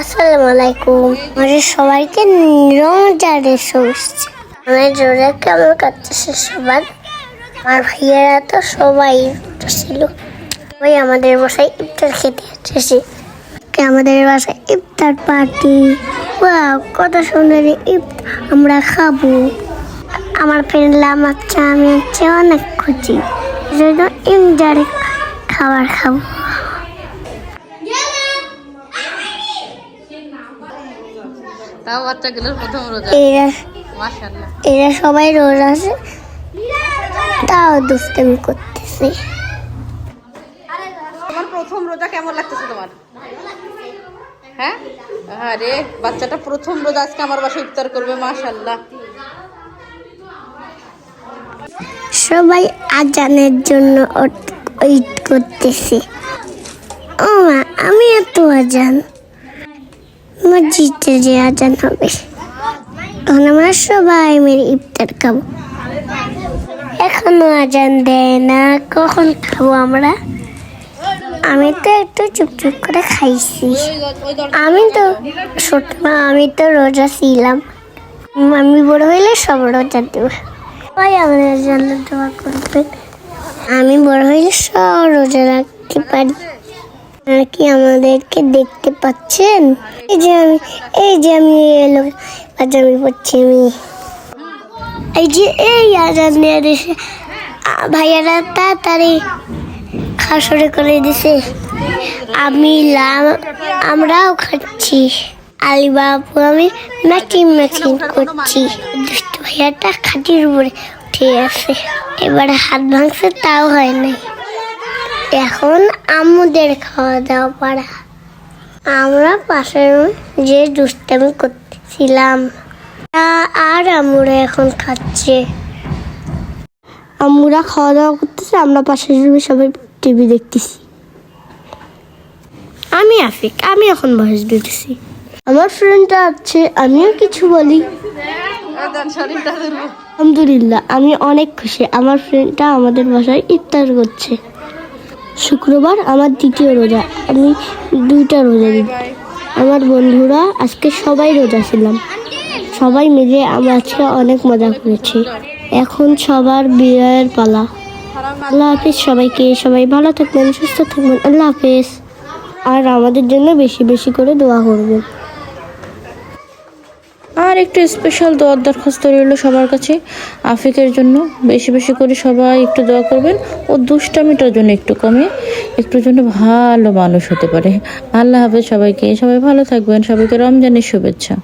আসসালামু আলাইকুম আমাদের সবাইকে রমজানের শুভেচ্ছা। আমার জোরে কেমন কাটতেছে সবার? আমার ভাইয়েরা তো সবাই ছিল। ওই আমাদের বাসায় ইফতার খেতে এসেছে আমাদের বাসায় ইফতার পার্টি। ওয়াও, কত সুন্দর ইফতার আমরা খাব। আমার ফ্রেন্ড লামাচ্ছা আমি হচ্ছে অনেক খুশি। জন্য ইফতারে খাবার খাব। তাও বাচ্চাগুলোর প্রথম রোজা। এরা মাশাল্লাহ এরা সবাই রোজ আছে তাও দুষ্টামি করতেছে। তোমার প্রথম রোজা কেমন লাগতেছে তোমার? হ্যাঁ? আরে বাচ্চাটা প্রথম রোজা আজকে আমার বাসায় ইফতার করবে মাশাল্লাহ সবাই আজানের জন্য ওয়েট করতেছে। ও মা আমি এত আজান। হবে। সবাই ইফতার খাব। এখনও আজান দেয় না, কখন খাব আমরা? আমি তো একটু চুপচুপ করে খাইছি। আমি তো ছোট, আমি তো রোজা ছিলাম। আমি বড় হইলে সব রোজা দেব। সবাই আমাদের জন্য দোয়া করবেন। আমি বড় হইলে সব রোজা রাখতে পারি। আর কি আমাদেরকে দেখতে পাচ্ছেন? এই যে আমি, এই যে আমি এলো পাজামি পড়ছি আমি। এই যে এই দিয়ে দিছে। ভাইয়ারা তাড়াতাড়ি খাসরে করে দিছে। আমি লাম, আমরাও খাচ্ছি। আলি বাবু আমি ম্যাচিং ম্যাচিং করছি। দুষ্টু ভাইয়াটা খাটির উপরে উঠে আছে। এবার হাত ভাঙছে, তাও হয় নাই। এখন আম্মুদের খাওয়া দাওয়া পাড়া। আমরা পাশের যে দুষ্টামি করতেছিলাম। তা- আর আমরা এখন খাচ্ছে। আমরা খাওয়া দাওয়া করতেছে আমরা পাশের রুমে সবাই টিভি দেখতেছি। আমি আফিক আমি এখন ভয়েস দিতেছি। আমার ফ্রেন্ডটা আছে আমিও কিছু বলি। আলহামদুলিল্লাহ আমি অনেক খুশি। আমার ফ্রেন্ডটা আমাদের বাসায় ইফতার করছে। শুক্রবার আমার দ্বিতীয় রোজা, আমি দুইটা রোজা দিই। আমার বন্ধুরা, আজকে সবাই রোজা ছিলাম। সবাই মিলে আমরা আজকে অনেক মজা করেছি। এখন সবার বিয়ের পালা। আল্লাহ হাফিজ, সবাইকে সবাই ভালো থাকবেন, সুস্থ থাকবেন। আল্লাহ হাফিজ। আর আমাদের জন্য বেশি বেশি করে দোয়া করবেন। আর একটু স্পেশাল দোয়ার দরখাস্ত রইল সবার কাছে। আফিকের জন্য বেশি বেশি করে সবাই একটু দোয়া করবেন ও দুষ্টামিটার জন্য একটু কমে একটু জন্য ভালো মানুষ হতে পারে। আল্লাহ হাফেজ সবাইকে, সবাই ভালো থাকবেন, সবাইকে রমজানের শুভেচ্ছা।